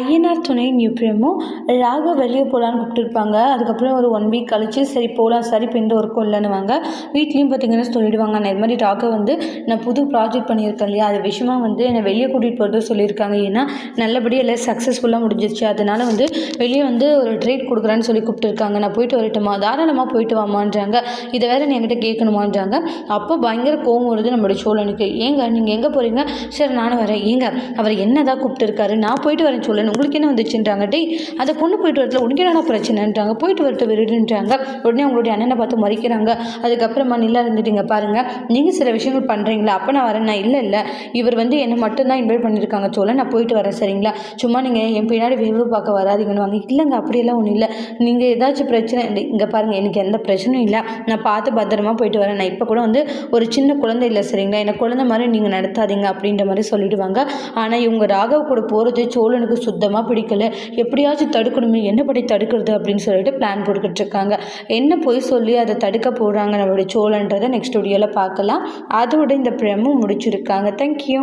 ஐயனார் துணை நியூ நியூப்ரியமும் ராக வெளியே போகலான்னு கூப்பிட்டுருப்பாங்க. அதுக்கப்புறம் ஒரு ஒன் வீக் கழிச்சு சரி போகலாம் சரி இப்போ எந்த ஒர்க்கும் இல்லைன்னுவாங்க. வீட்லேயும் பார்த்தீங்கன்னா சொல்லிடுவாங்க. நான் இது மாதிரி ராக வந்து நான் புது ப்ராஜெக்ட் பண்ணியிருக்கேன் இல்லையா? அது விஷயமா வந்து என்னை வெளியே கூட்டிகிட்டு போகிறது சொல்லியிருக்காங்க. ஏன்னா நல்லபடியாக எல்லாம் சக்ஸஸ்ஃபுல்லாக முடிஞ்சிருச்சு. அதனால் வந்து வெளியே வந்து ஒரு ட்ரீட் கொடுக்குறேன்னு சொல்லி கூப்பிட்டுருக்காங்க. நான் போயிட்டு வரட்டுமா? தாராளமாக போயிட்டு வாமான்றாங்க இதை வேறு நீ என்கிட்ட கேட்கணுமான்றாங்க. அப்போ பயங்கர கோவம் வருது நம்மளுடைய சோழனுக்கு. ஏங்க நீங்கள் எங்கே போகிறீங்க சரி நானும் வரேன். ஏங்க அவர் என்ன தான் கூப்பிட்டுருக்காரு? நான் போயிட்டு வரேன் சோழன் உங்களுக்கு என்ன வந்துச்சுன்றாங்க டேய் அந்த பொண்ணு போயிட்டு வரத்துல உனக்கு என்னடா பிரச்சனைன்றாங்க போயிட்டு வரட்டு விடுன்றாங்க உடனே உங்களுடைய அண்ணனை பார்த்து மறைக்கிறாங்க. அதுக்கப்புறமா நில்லா இருந்துட்டீங்க பாருங்கள் நீங்கள் சில விஷயங்கள் பண்ணுறீங்களா அப்போ நான் வரேன். நான் இல்லை இல்லை. இவர் வந்து என்னை மட்டும்தான் இன்வைட் பண்ணியிருக்காங்க சொல்ல நான் போயிட்டு வரேன் சரிங்களா? சும்மா நீங்கள் என் பின்னாடி வேவு பார்க்க வராதீங்கன்னு வாங்க. இல்லைங்க அப்படியெல்லாம் ஒன்றும் இல்லை. நீங்கள் ஏதாச்சும் பிரச்சனை இங்கே பாருங்கள் எனக்கு எந்த பிரச்சனையும் இல்லை. நான் பார்த்து பத்திரமா போயிட்டு வரேன். நான் இப்போ கூட வந்து ஒரு சின்ன குழந்தை இல்லை சரிங்களா? என்னை குழந்தை மாதிரி நீங்கள் நடத்தாதீங்க. அப்படின்ற மாதிரி சொல்லிடுவாங்க. ஆனால் இவங்க ராகவ் கூட போகிறது சோழனுக்கு சுத்தமாக பிடிக்கல. எப்படியாச்சும் தடுக்கணுமே என்ன படி தடுக்கிறது அப்படின்னு சொல்லிட்டு பிளான் போட்டுக்கிட்டு இருக்காங்க. என்ன பொய் சொல்லி அதை தடுக்க போகிறாங்க நம்மளுடைய சோழன்றதை நெக்ஸ்ட் வீடியோவில் பார்க்கலாம். அதோட இந்த பிரமும் முடிச்சிருக்காங்க. தேங்க்யூ